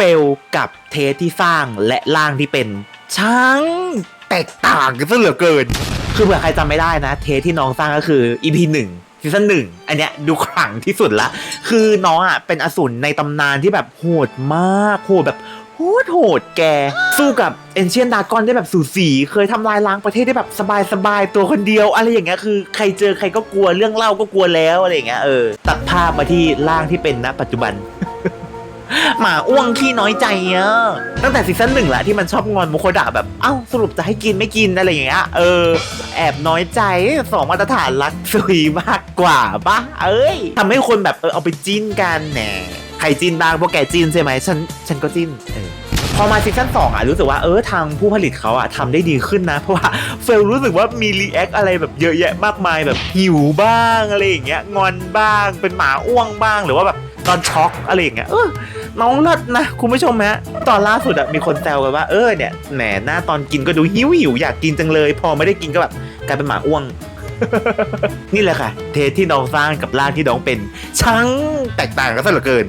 เฟลกับเทสที่สร้างและร่างที่เป็นช่างแตกต่างกันซะเหลือเกิน คือเผื่อใครจำไม่ได้นะ เทสที่น้องสร้างก็คือ EP หนึ่งซีซั่นหนึ่งอันเนี้ยดูขลังที่สุดละ คือน้องอะเป็นอสูรในตำนานที่แบบโหดมากโหดแบบโหดโหดแก สู้กับเอนเชียนดากอนได้แบบสูสีเคยทำลายล้างประเทศได้แบบสบายๆ ตัวคนเดียว อะไรอย่างเงี้ยคือใครเจอใครก็กลัวเรื่องเล่าก็กลัวแล้วอะไรอย่างเงี้ยเออตัดภาพมาที่ร่างที่เป็นณปัจจุบัน หมาอ้วงขี้น้อยใจอะตั้งแต่ซีซั่นหนึ่งแหละที่มันชอบงอนมุโคดะแบบเอ้าสรุปจะให้กินไม่กินอะไรอย่างเงี้ยเออ แอบน้อยใจสองมาตรฐานรักสุยมากกว่าปะเอ้ยทำให้คนแบบเออเอาไปจิ้นกันแหนใครจิ้นบ้างพวกแกจิ้นใช่ไหมฉันฉันก็จิ้นเออพอมาซีซั่นสองอะรู้สึกว่าเออทางผู้ผลิตเขาอะทำได้ดีขึ้นนะ เพราะว่าเฟลรู้สึกว่ามีรีแอคอะไรแบบเยอะแยะมากมายแบบหิวบ้างอะไรอย่างเงี้ยงอนบ้างเป็นหมาอ้วงบ้างหรือว่าแบบตอนช็อกอะไรอย่างเงี้ยเออ น้องเลิศนะคุณผู้ชมฮะตอนล่าสุดอะมีคนแซวกันว่าเออเนี่ยแหมหน้าตอนกินก็ดูหิวหิวอยากกินจังเลย พอไม่ได้กินก็แบบกลายเป็นหมาอ้วง นี่แหละค่ะ เทสที่น้องสร้างกับร่างที่น้องเป็นช่างแตกต่างกันซะเหลือเกิน